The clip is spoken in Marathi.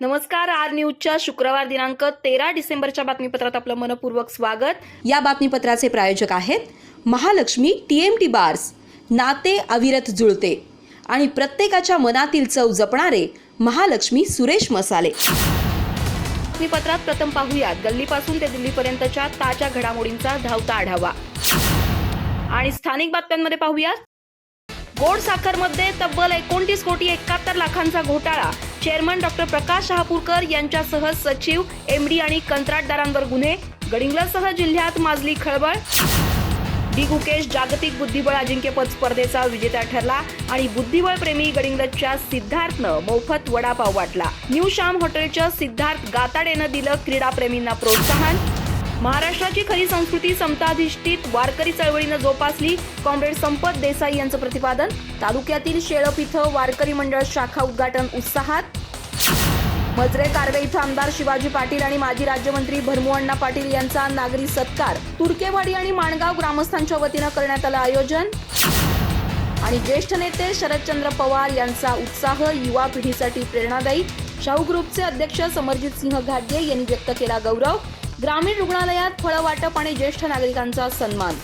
नमस्कार आर न्यूजच्या शुक्रवार दिनांक तेरा डिसेंबरच्या बातमीपत्रात आपलं मनपूर्वक स्वागत. या बातमीपत्राचे प्रायोजक आहेत Mahalakshmi T M T bars नाते अविरत जुळते आणि प्रत्येकाच्या मनातील चव जपणारे महालक्ष्मी सुरेश मसाले. बातमीपत्रात प्रथम पाहूयात गल्लीपासून ते दिल्लीपर्यंतच्या ताज्या घडामोडींचा धावता आढावा. आणि स्थानिक बातम्यांमध्ये पाहूयात गोड साखरमध्ये तब्बल एकोणतीस कोटी एकाहत्तर लाखांचा घोटाळा चेअरमन डॉक्टर प्रकाश शहापूरकर यांच्यासह सचिव एमडी आणि कंत्राटदारांवर गुन्हे. गडिंग्लसह जिल्ह्यात माजली खळबळ. डी गुकेश जागतिक बुद्धिबळ अजिंक्यपद स्पर्धेचा विजेता ठरला आणि बुद्धिबळ प्रेमी गडिंग्लजच्या सिद्धार्थनं मोफत वडापाव वाटला. न्यू श्याम हॉटेलच्या सिद्धार्थ गाताडेनं दिलं क्रीडाप्रेमींना प्रोत्साहन. महाराष्ट्राची खरी संस्कृती समताधिष्ठित वारकरी चळवळीनं जोपासली कॉम्रेड संपत देसाई यांचं प्रतिपादन. तालुक्यातील शेळप इथं वारकरी मंडळ शाखा उद्घाटन उत्साहात. मजरे कारवे इथं आमदार शिवाजी पाटील आणि माजी राज्यमंत्री भरमुअण्णा पाटील यांचा नागरी सत्कार. तुर्केवाडी आणि माणगाव ग्रामस्थांच्या वतीनं करण्यात आलं आयोजन. आणि ज्येष्ठ नेते शरदचंद्र पवार यांचा उत्साह युवा पिढीसाठी प्रेरणादायी. शाहू ग्रुपचे अध्यक्ष समरजित सिंह घाटगे यांनी व्यक्त केला गौरव. ग्रामीण रुग्णालयात फळं वाटप आणि ज्येष्ठ नागरिकांचा सन्मान.